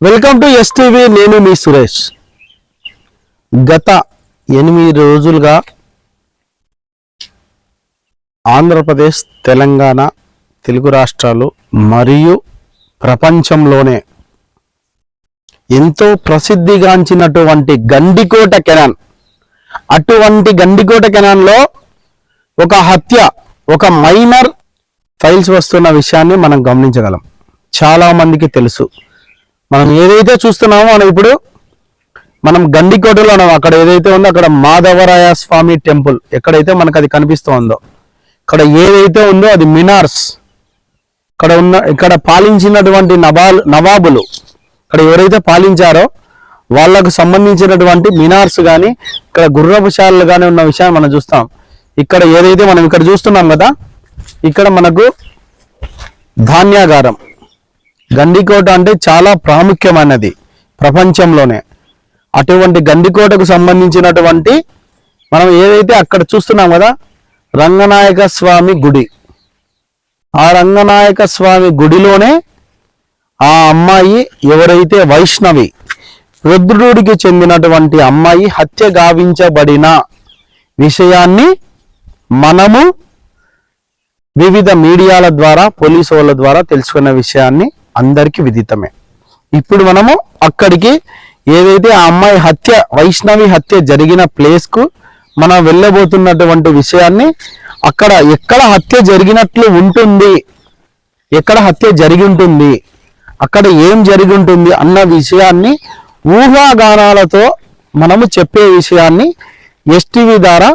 Welcome to STV నేను మీ సురేష్. గత ఎనిమిది రోజులుగా ఆంధ్రప్రదేశ్ తెలంగాణ తెలుగు రాష్ట్రాలు మరియు ప్రపంచంలోనే ఎంతో ప్రసిద్ధిగాంచినటువంటి గండికోట కెనాన్. అటువంటి గండికోట కెనాన్లో ఒక హత్య ఒక మైనర్ ఫైల్స్ వస్తున్న విషయాన్ని మనం గమనించగలం. చాలా మందికి తెలుసు. మనం ఏదైతే చూస్తున్నామో మనం ఇప్పుడు మనం గండికోటలో ఉన్నాం. అక్కడ ఏదైతే ఉందో అక్కడ మాధవరాయ స్వామి టెంపుల్. ఎక్కడైతే మనకు అది కనిపిస్తుందో. ఇక్కడ ఏదైతే ఉందో అది మినార్స్. ఇక్కడ ఉన్న ఇక్కడ పాలించినటువంటి నవాల్ నవాబులు. ఇక్కడ ఎవరైతే పాలించారో వాళ్ళకు సంబంధించినటువంటి మినార్స్ కానీ ఇక్కడ గుర్రపుశాలలు కానీ ఉన్న విషయాన్ని మనం చూస్తాం. ఇక్కడ ఏదైతే మనం ఇక్కడ చూస్తున్నాం కదా ఇక్కడ మనకు ధాన్యాగారం. గండికోట అంటే చాలా ప్రాముఖ్యమైనది ప్రపంచంలోనే. అటువంటి గండికోటకు సంబంధించినటువంటి మనం ఏదైతే అక్కడ చూస్తున్నాం కదా రంగనాయక స్వామి గుడి. ఆ రంగనాయక స్వామి గుడిలోనే ఆ అమ్మాయి ఎవరైతే వైష్ణవి రుద్రుడికి చెందినటువంటి అమ్మాయి హత్య గావించబడిన విషయాన్ని మనము వివిధ మీడియాల ద్వారా పోలీసు వాళ్ళ ద్వారా తెలుసుకున్న విషయాన్ని అందరికీ విదితమే. ఇప్పుడు మనము అక్కడికి ఏదైతే ఆ అమ్మాయి హత్య వైష్ణవి హత్య జరిగిన ప్లేస్కు మనం వెళ్ళబోతున్నటువంటి విషయాన్ని అక్కడ ఎక్కడ హత్య జరిగినట్లు ఉంటుంది ఎక్కడ హత్య జరిగి ఉంటుంది అక్కడ ఏం జరిగి ఉంటుంది అన్న విషయాన్ని ఊహాగానాలతో మనము చెప్పే విషయాన్ని ఎస్టీవీ ద్వారా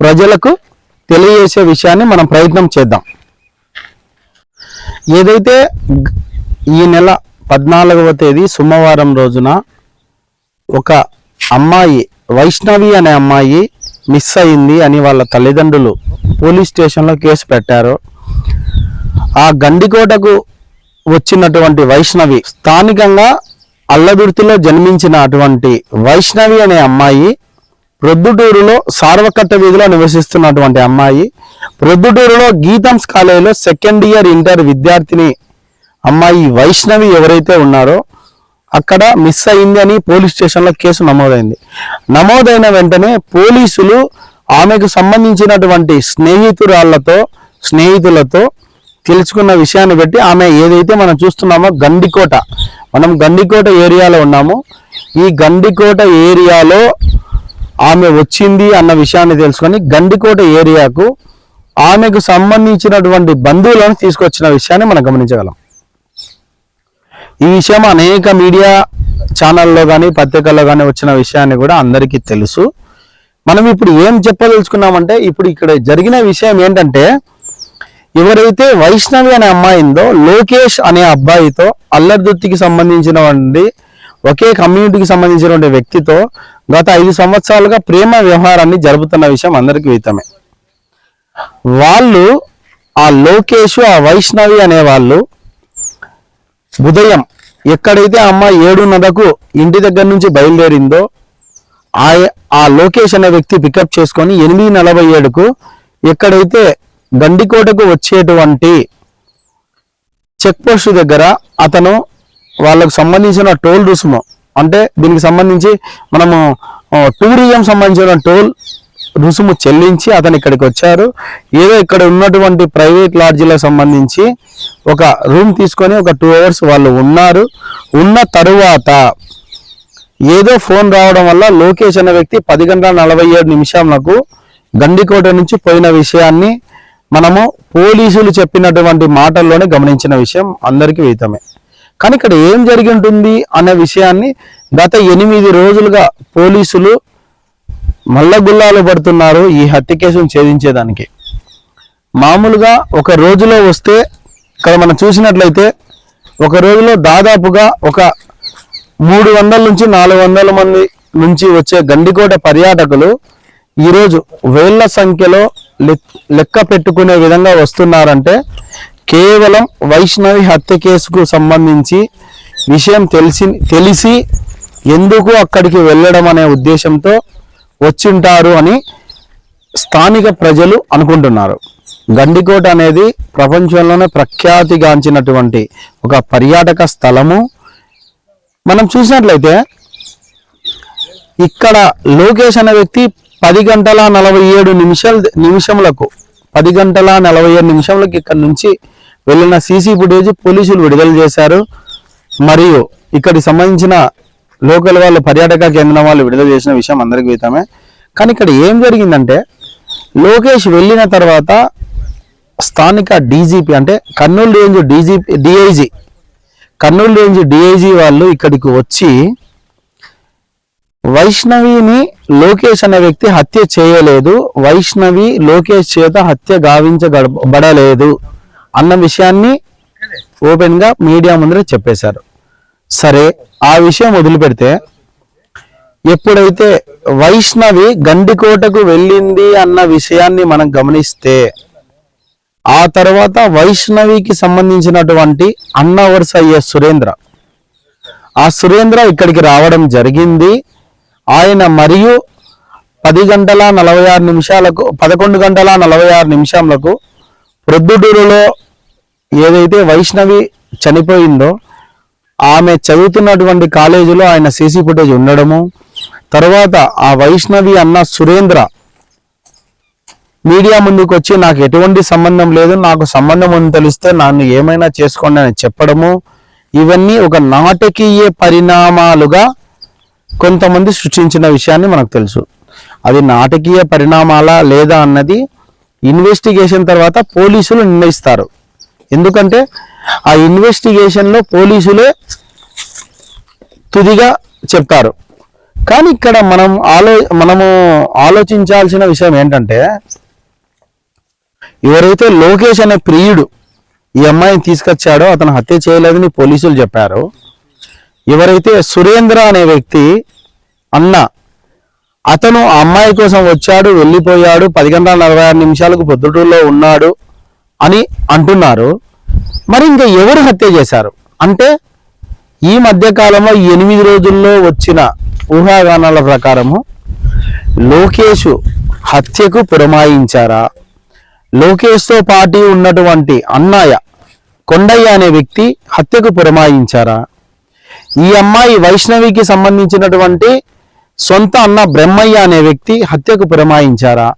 ప్రజలకు తెలియజేసే విషయాన్ని మనం ప్రయత్నం చేద్దాం. ఏదైతే ఈ నెల పద్నాలుగవ తేదీ సోమవారం రోజున ఒక అమ్మాయి వైష్ణవి అనే అమ్మాయి మిస్ అయింది అని వాళ్ళ తల్లిదండ్రులు పోలీస్ స్టేషన్లో కేసు పెట్టారు. ఆ గండికోటకు వచ్చినటువంటి వైష్ణవి స్థానికంగా అల్లదుర్తిలో జన్మించిన అటువంటి వైష్ణవి అనే అమ్మాయి ప్రొద్దుటూరులో సార్వకట్ట వీధిలో నివసిస్తున్నటువంటి అమ్మాయి ప్రొద్దుటూరులో గీతంస్ కాలేజీలో సెకండ్ ఇయర్ ఇంటర్ విద్యార్థిని అమ్మాయి వైష్ణవి ఎవరైతే ఉన్నారో అక్కడ మిస్ అయింది అని పోలీస్ స్టేషన్లో కేసు నమోదైంది. నమోదైన వెంటనే పోలీసులు ఆమెకు సంబంధించినటువంటి స్నేహితురాళ్ళతో స్నేహితులతో తెలుసుకున్న విషయాన్ని బట్టి ఆమె ఏదైతే మనం చూస్తున్నామో గండికోట. మనం గండికోట ఏరియాలో ఉన్నాము. ఈ గండికోట ఏరియాలో ఆమె వచ్చింది అన్న విషయాన్ని తెలుసుకొని గండికోట ఏరియాకు ఆమెకు సంబంధించినటువంటి బంధువులను తీసుకొచ్చిన విషయాన్ని మనం గమనించగలం. ఈ విషయం అనేక మీడియా ఛానల్లో కానీ పత్రికల్లో కానీ వచ్చిన విషయాన్ని కూడా అందరికీ తెలుసు. మనం ఇప్పుడు ఏం చెప్పదలుచుకున్నామంటే ఇప్పుడు ఇక్కడ జరిగిన విషయం ఏంటంటే ఎవరైతే వైష్ణవి అనే అమ్మాయిందో లోకేష్ అనే అబ్బాయితో అల్లర్దుత్తికి సంబంధించినటువంటి ఒకే కమ్యూనిటీకి సంబంధించినటువంటి వ్యక్తితో గత ఐదు సంవత్సరాలుగా ప్రేమ వ్యవహారాన్ని జరుపుతున్న విషయం అందరికీ విహితమే వాళ్ళు ఆ లోకేష్ ఆ వైష్ణవి అనే వాళ్ళు ఉదయం ఎక్కడైతే అమ్మ అమ్మాయి ఏడున్నరకు ఇంటి దగ్గర నుంచి బయలుదేరిందో ఆ ఆ లోకేష్ అనే వ్యక్తి పికప్ చేసుకొని ఎనిమిది నలభై ఏడుకు ఎక్కడైతే గండికోటకు వచ్చేటువంటి చెక్ పోస్ట్ దగ్గర అతను వాళ్ళకు సంబంధించిన టోల్ రుసుము అంటే దీనికి సంబంధించి మనము టూరిజం సంబంధించిన టోల్ రుసుము చెల్లించి అతను ఇక్కడికి వచ్చారు. ఏదో ఇక్కడ ఉన్నటువంటి ప్రైవేట్ లాడ్జీలకు సంబంధించి ఒక రూమ్ తీసుకొని ఒక టూ అవర్స్ వాళ్ళు ఉన్నారు. ఉన్న తరువాత ఏదో ఫోన్ రావడం వల్ల లోకేష్ అనే వ్యక్తి పది గంటల నలభై ఏడు నిమిషాలకు గండికోట నుంచి పోయిన విషయాన్ని మనము పోలీసులు చెప్పినటువంటి మాటల్లోనే గమనించిన విషయం అందరికీ విహితమే కానీ ఇక్కడ ఏం జరిగి ఉంటుంది అనే విషయాన్ని గత ఎనిమిది రోజులుగా పోలీసులు మల్లగుల్లాలు పడుతున్నారు ఈ హత్య కేసును ఛేదించేదానికి. మామూలుగా ఒక రోజులో వస్తే ఇక్కడ మనం చూసినట్లయితే ఒక రోజులో దాదాపుగా ఒక మూడు వందల నుంచి నాలుగు వందల మంది నుంచి వచ్చే గండికోట పర్యాటకులు ఈరోజు వేళ్ళ సంఖ్యలో లెక్క పెట్టుకునే విధంగా వస్తున్నారంటే కేవలం వైష్ణవి హత్య కేసుకు సంబంధించి విషయం తెలిసి తెలిసి ఎందుకు అక్కడికి వెళ్ళడం అనే ఉద్దేశంతో వచ్చింటారు అని స్థానిక ప్రజలు అనుకుంటున్నారు. గండికోట అనేది ప్రపంచంలోనే ప్రఖ్యాతిగాంచినటువంటి ఒక పర్యాటక స్థలము. మనం చూసినట్లయితే ఇక్కడ లోకేష్ అనే వ్యక్తి పది గంటల నలభై ఏడు నిమిషాల నిమిషములకు పది గంటల నలభై ఏడు నిమిషములకు ఇక్కడ నుంచి వెళ్ళిన సీసీ ఫుటేజ్ పోలీసులు విడుదల చేశారు. మరియు ఇక్కడికి సంబంధించిన లోకల్ వాళ్ళు పర్యాటక కేంద్రం వాళ్ళు విడుదల చేసిన విషయం అందరికీ వితమే కానీ ఇక్కడ ఏం జరిగిందంటే లోకేష్ వెళ్ళిన తర్వాత స్థానిక డీజీపీ అంటే Kurnool range DGP DIG Kurnool range DIG వాళ్ళు ఇక్కడికి వచ్చి వైష్ణవిని లోకేష్ అనే వ్యక్తి హత్య చేయలేదు. వైష్ణవి లోకేష్ చేత హత్య గావించబడలేదు అన్న విషయాన్ని ఓపెన్గా మీడియా ముందర చెప్పేశారు. సరే ఆ విషయం వదిలిపెడితే ఎప్పుడైతే వైష్ణవి గండికోటకు వెళ్ళింది అన్న విషయాన్ని మనం గమనిస్తే ఆ తర్వాత వైష్ణవికి సంబంధించినటువంటి అన్న వరుస అయ్యే సురేంద్ర. ఆ సురేంద్ర ఇక్కడికి రావడం జరిగింది. ఆయన మరియు పది గంటల నలభై ఆరు నిమిషాలకు పదకొండు గంటల నలభై ఆరు నిమిషాలకు ప్రొద్దుటూరులో ఏదైతే వైష్ణవి చనిపోయిందో ఆమె చదువుతున్నటువంటి కాలేజీలో ఆయన సీసీ ఫుటేజ్ ఉండడము. తర్వాత ఆ వైష్ణవి అన్న సురేంద్ర మీడియా ముందుకు వచ్చి నాకు ఎటువంటి సంబంధం లేదు నాకు సంబంధం అని తెలిస్తే నన్ను ఏమైనా చేసుకోండి అని చెప్పడము. ఇవన్నీ ఒక నాటకీయ పరిణామాలుగా కొంతమంది సృష్టించిన విషయాన్ని మనకు తెలుసు. అది నాటకీయ పరిణామాలా లేదా అన్నది ఇన్వెస్టిగేషన్ తర్వాత పోలీసులు నిర్ణయిస్తారు. ఎందుకంటే ఆ ఇన్వెస్టిగేషన్లో పోలీసులే తుదిగా చెప్తారు కానీ ఇక్కడ మనం ఆలో మనము ఆలోచించాల్సిన విషయం ఏంటంటే ఎవరైతే లోకేష్ అనే ప్రియుడు ఈ అమ్మాయిని తీసుకొచ్చాడో అతను హత్య చేయలేదని పోలీసులు చెప్పారు. ఎవరైతే సురేంద్ర అనే వ్యక్తి అన్న అతను ఆ అమ్మాయి కోసం వచ్చాడు వెళ్ళిపోయాడు పది గంటల నలభై ఆరు నిమిషాలకు పొద్దుటూరులో ఉన్నాడు అని అంటున్నారు. మరి ఇంకా ఎవరు హత్య చేశారు? అంటే ఈ మధ్యకాలంలో ఎనిమిది రోజుల్లో వచ్చిన ఊహాగానాల ప్రకారము లోకేష్ హత్యకు పురమాయించారా? లోకేష్తో పాటు ఉన్నటువంటి అన్నయ్య కొండయ్య అనే వ్యక్తి హత్యకు పురమాయించారా? ఈ అమ్మాయి వైష్ణవికి సంబంధించినటువంటి సొంత అన్న బ్రహ్మయ్య అనే వ్యక్తి హత్యకు పురమాయించారా?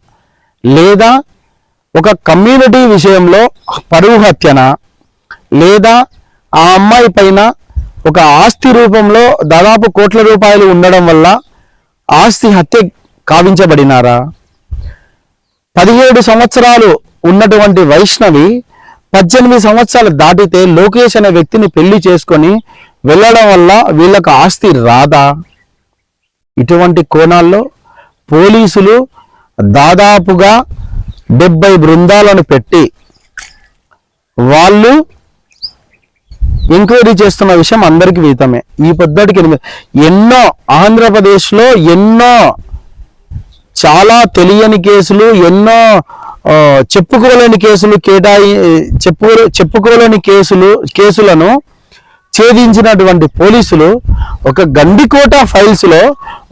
లేదా ఒక కమ్యూనిటీ విషయంలో పరువు హత్యన? లేదా ఆ అమ్మాయి పైన ఒక ఆస్తి రూపంలో దాదాపు కోట్ల రూపాయలు ఉండడం వల్ల ఆస్తి హత్య కావించబడినారా? పదిహేడు సంవత్సరాలు ఉన్నటువంటి వైష్ణవి పద్దెనిమిది సంవత్సరాలు దాటితే లోకేష్ అనే వ్యక్తిని పెళ్ళి చేసుకొని వెళ్ళడం వల్ల వీళ్ళకు ఆస్తి రాదా? ఇటువంటి కోణాల్లో పోలీసులు దాదాపుగా డెబ్బై బృందాలను పెట్టి వాళ్ళు ఎంక్వైరీ చేస్తున్న విషయం అందరికీ విదితమే ఈ పద్ధతికి ఎన్నో ఆంధ్రప్రదేశ్లో ఎన్నో చాలా తెలియని కేసులు ఎన్నో చెప్పుకోలేని కేసులు కేటాయి చెప్పు చెప్పుకోలేని కేసులు కేసులను ఛేదించినటువంటి పోలీసులు ఒక గండికోట ఫైల్స్లో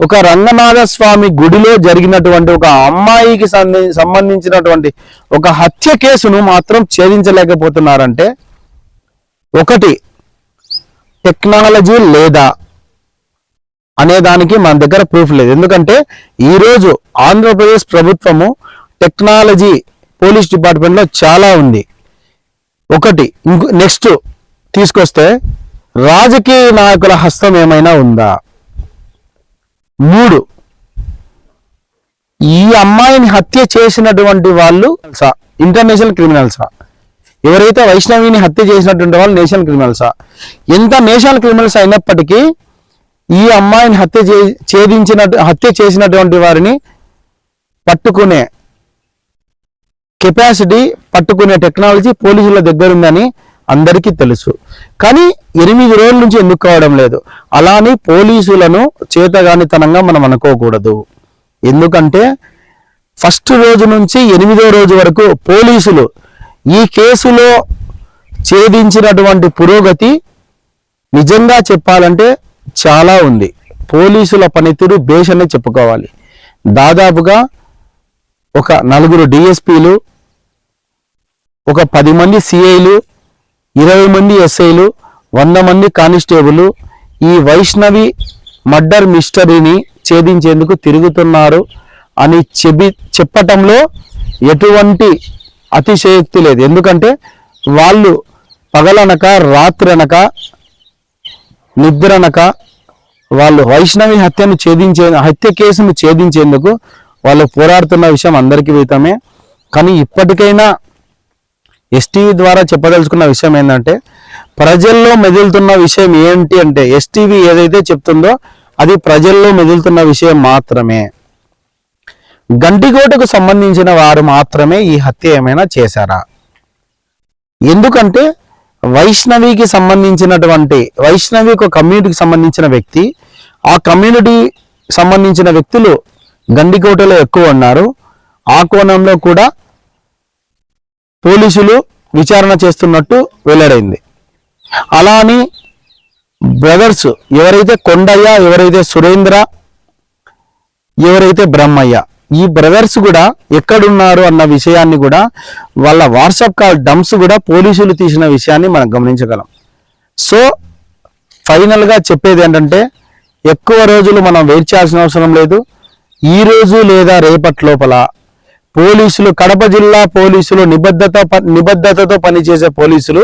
ఒక రంగనాథ స్వామి గుడిలో జరిగినటువంటి ఒక అమ్మాయికి సంబంధించినటువంటి ఒక హత్య కేసును మాత్రం ఛేదించలేకపోతున్నారంటే ఒకటి టెక్నాలజీ లేదా అనే దానికి మన దగ్గర ప్రూఫ్ లేదు. ఎందుకంటే ఈరోజు ఆంధ్రప్రదేశ్ ప్రభుత్వము టెక్నాలజీ పోలీస్ డిపార్ట్మెంట్లో చాలా ఉంది. ఒకటి ఇంకో నెక్స్ట్ తీసుకొస్తే రాజకీయ నాయకుల హస్తం ఏమైనా ఉందా? మూడు ఈ అమ్మాయిని హత్య చేసినటువంటి వాళ్ళు ఇంటర్నేషనల్ క్రిమినల్సా ఎవరైతే వైష్ణవిని హత్య చేసినటువంటి వాళ్ళు నేషనల్ క్రిమినల్సా? ఎంత నేషనల్ క్రిమినల్స్ అయినప్పటికీ ఈ అమ్మాయిని హత్య ఛేదించిన హత్య చేసినటువంటి వారిని పట్టుకునే కెపాసిటీ పట్టుకునే టెక్నాలజీ పోలీసుల దగ్గర ఉందని అందరికీ తెలుసు. కానీ ఎనిమిది రోజుల నుంచి ఎందుకు కావడం లేదు? అలానే పోలీసులను చేతగానితనంగా మనం అనుకోకూడదు. ఎందుకంటే ఫస్ట్ రోజు నుంచి ఎనిమిదో రోజు వరకు పోలీసులు ఈ కేసులో ఛేదించినటువంటి పురోగతి నిజంగా చెప్పాలంటే చాలా ఉంది. పోలీసుల పనితీరు బేష్ చెప్పుకోవాలి. దాదాపుగా ఒక నలుగురు డిఎస్పీలు ఒక పది మంది సిఐలు ఇరవై మంది ఎస్ఐలు వంద మంది కానిస్టేబుల్ ఈ వైష్ణవి మర్డర్ మిస్టరీని ఛేదించేందుకు తిరుగుతున్నారు అని చెబి చెప్పటంలో ఎటువంటి అతిశయోక్తి లేదు. ఎందుకంటే వాళ్ళు పగలనక రాత్రనక నిద్రనక వాళ్ళు వైష్ణవి హత్యను ఛేదించే హత్య కేసును ఛేదించేందుకు వాళ్ళు పోరాడుతున్న విషయం అందరికీ విదితమే. కానీ ఇప్పటికైనా ఎస్టీవీ ద్వారా చెప్పదలుచుకున్న విషయం ఏంటంటే ప్రజల్లో మెదులుతున్న విషయం ఏంటి అంటే ఎస్టీవీ ఏదైతే చెప్తుందో అది ప్రజల్లో మెదులుతున్న విషయం మాత్రమే. గంటికోటకు సంబంధించిన వారు మాత్రమే ఈ హత్య ఏమైనా చేశారా? ఎందుకంటే వైష్ణవికి సంబంధించినటువంటి వైష్ణవి ఒక కమ్యూనిటీకి సంబంధించిన వ్యక్తి. ఆ కమ్యూనిటీ సంబంధించిన వ్యక్తులు గండికోటలో ఎక్కువ ఉన్నారు. ఆ కోణంలో కూడా పోలీసులు విచారణ చేస్తున్నట్టు వెల్లడైంది. అలా అని బ్రదర్స్ ఎవరైతే కొండయ్య ఎవరైతే సురేంద్ర ఎవరైతే బ్రహ్మయ్య ఈ బ్రదర్స్ కూడా ఎక్కడున్నారు అన్న విషయాన్ని కూడా వాళ్ళ వాట్సాప్ కాల్ డంప్స్ కూడా పోలీసులు తీసిన విషయాన్ని మనం గమనించగలం. సో ఫైనల్గా చెప్పేది ఏంటంటే ఎక్కువ రోజులు మనం వెయిట్ చేయాల్సిన అవసరం లేదు. ఈ రోజు లేదా రేపటి లోపల పోలీసులు కడప జిల్లా పోలీసులు నిబద్ధత ప- నిబద్ధతతో పనిచేసే పోలీసులు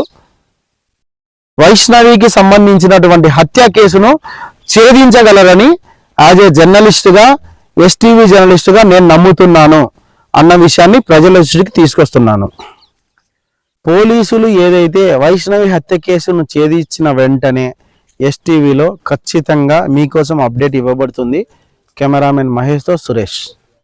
వైష్ణవికి సంబంధించినటువంటి హత్య కేసును ఛేదించగలరని యాజ్ ఏ జర్నలిస్టుగా ఎస్టీవీ జర్నలిస్టుగా నేను నమ్ముతున్నాను అన్న విషయాన్ని ప్రజల దృష్టికి తీసుకొస్తున్నాను. పోలీసులు ఏదైతే వైష్ణవి హత్య కేసును ఛేదించిన వెంటనే ఎస్టీవీలో ఖచ్చితంగా మీకోసం అప్డేట్ ఇవ్వబడుతుంది. కెమెరామెన్ మహేష్తో సురేష్.